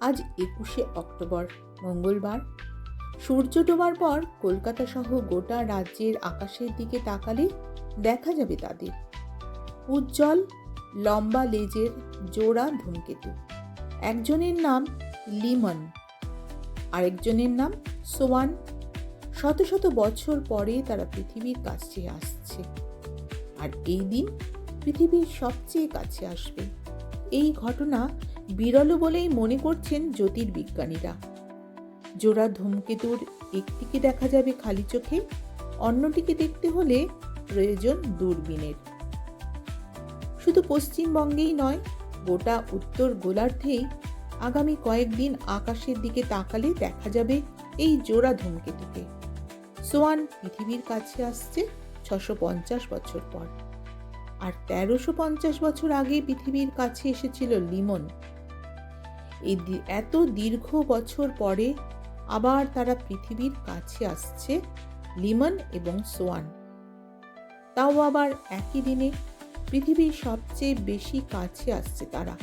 আজ একুশে অক্টোবর, মঙ্গলবার। সূর্য ডোবার পর কলকাতা সহ গোটা রাজ্যের আকাশের দিকে তাকালে দেখা যাবে তাদের। উজ্জ্বল, লম্বা লেজের জোড়া ধূমকেতু। একজনের নাম লিমন, আরেকজনের নাম সোয়ান। শত শত বছর পরে তারা পৃথিবীর কাছে আসছে। আর এই দিন পৃথিবীর সবচেয়ে কাছে আসবে। এই ঘটনা বিরল বলেই মনে করছেন জ্যোতির্বিজ্ঞানীরা। জোড়া ধূমকেতুর একটিকে দেখা যাবে খালি চোখে, অন্যটিকে দেখতে হলে প্রয়োজন দূরবীনের। শুধু পশ্চিমবঙ্গেই নয়, গোটা উত্তর গোলার্ধেই আগামী কয়েকদিন আকাশের দিকে তাকালে দেখা যাবে এই জোড়া ধূমকেতুকে। সোয়ান পৃথিবীর কাছে আসছে ছশো পঞ্চাশ বছর পর। আর তেরোশো পঞ্চাশ বছর আগে পৃথিবীর কাছে এসেছিল লিমন। এই এত দীর্ঘ বছর পরে আবার তারা পৃথিবীর কাছে আসছে লিমন এবং সোয়ান। তাও আবার একই দিনে পৃথিবীর সবচেয়ে বেশি কাছে আসছে তারা।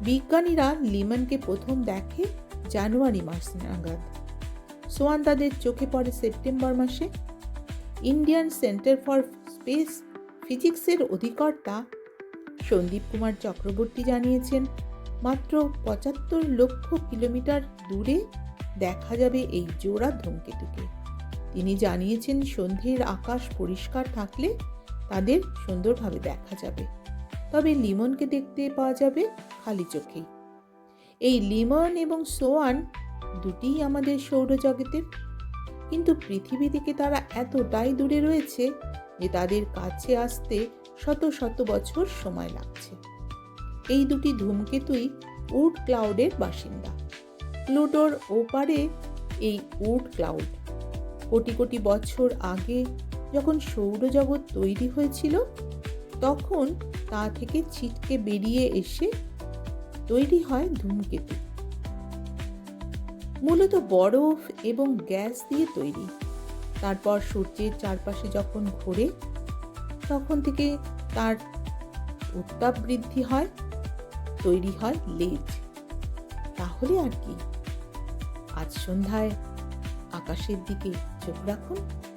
বিজ্ঞানীরা লিমনকে প্রথম দেখে জানুয়ারি মাস নাগাদ। সোয়ান তাদের চোখে পড়ে সেপ্টেম্বর মাসে। ইন্ডিয়ান সেন্টার ফর স্পেস ফিজিক্সের অধিকর্তা সন্দীপ কুমার চক্রবর্তী জানিয়েছেন মাত্র পঁচাত্তর লক্ষ কিলোমিটার দূরে দেখা যাবে এই জোড়া ধূমকেতুকে। তিনি জানিয়েছেন, সন্ধ্যের আকাশ পরিষ্কার থাকলে তাদের সুন্দরভাবে দেখা যাবে। তবে লিমনকে দেখতে পাওয়া যাবে খালি চোখেই এই লিমন এবং সোয়ান দুটিই আমাদের সৌরজগতের। কিন্তু পৃথিবী থেকে তারা এতটাই দূরে রয়েছে যে তাদের কাছে আসতে শত শত বছর সময় লাগছে। এই দুটি ধূমকেতুই উড ক্লাউডের বাসিন্দা। প্লুটোর ওপারে এই উড ক্লাউড। কোটি কোটি বছর আগে যখন সৌরজগৎ তৈরি হয়েছিল, তখন তা থেকে ছিটকে বেরিয়ে এসে তৈরি হয় ধূমকেতু। মূলত বরফ এবং গ্যাস দিয়ে তৈরি। তারপর সূর্যের চারপাশে যখন ঘোরে, তখন থেকে তার উত্তাপ বৃদ্ধি হয়। তৈরি হয় লেজ। তাহলে আর কি? আজ সন্ধ্যায় আকাশের দিকে চোখ রাখুন।